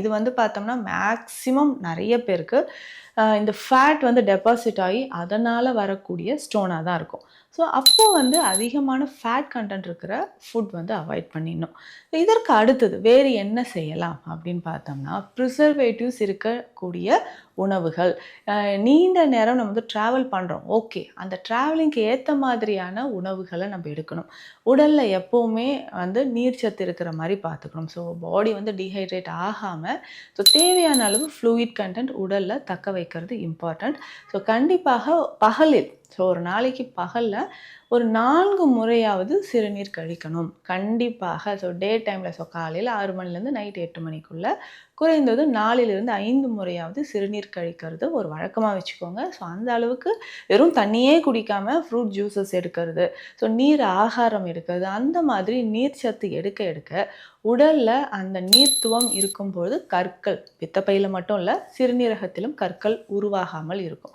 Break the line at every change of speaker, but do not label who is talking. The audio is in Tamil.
இது வந்து பார்த்தோம்னா மேக்ஸிமம் நிறைய பேருக்கு இந்த ஃபேட் வந்து டெபாசிட் ஆகி அதனால் வரக்கூடிய ஸ்டோனாக தான் இருக்கும். ஸோ அப்போது வந்து அதிகமான ஃபேட் கண்டென்ட் இருக்கிற ஃபுட் வந்து அவாய்ட் பண்ணிடணும். இதற்கு அடுத்தது வேறு என்ன செய்யலாம் அப்படின்னு பார்த்தோம்னா ப்ரிசர்வேட்டிவ்ஸ் இருக்கக்கூடிய உணவுகள். நீண்ட நேரம் நம்ம வந்து ட்ராவல் பண்ணுறோம் ஓகே அந்த ட்ராவலிங்க்கு ஏற்ற மாதிரியான உணவுகளை நம்ம எடுக்கணும். உடலில் எப்போவுமே வந்து நீர்ச்சத்து இருக்கிற மாதிரி பார்த்துக்கணும். ஸோ பாடி வந்து டீஹைட்ரேட் ஆகாமல் ஸோ தேவையான அளவு ஃப்ளூயிட் கண்டென்ட் உடலில் தக்க வைக்கிறது இம்பார்ட்டண்ட் ஸோ கண்டிப்பாக பகலில் ஸோ ஒரு நாளைக்கு பகலில் ஒரு நான்கு முறையாவது சிறுநீர் கழிக்கணும். கண்டிப்பாக. ஸோ டே டைமில் ஸோ காலையில் ஆறு மணிலேருந்து நைட் எட்டு மணிக்குள்ளே குறைந்தது நாலிலிருந்து ஐந்து முறையாவது சிறுநீர் கழிக்கிறது ஒரு வழக்கமாக வச்சுக்கோங்க. ஸோ அந்த அளவுக்கு வெறும் தண்ணியே குடிக்காமல் ஃப்ரூட் ஜூஸஸ் எடுக்கிறது. ஸோ நீர் ஆகாரம் எடுக்கிறது. அந்த மாதிரி நீர் சத்து எடுக்க எடுக்க உடலில் அந்த நீர்த்துவம் இருக்கும்பொழுது கற்கள் பித்தப்பையில் மட்டும் இல்லை சிறுநீரகத்திலும் கற்கள் உருவாகாமல் இருக்கும்.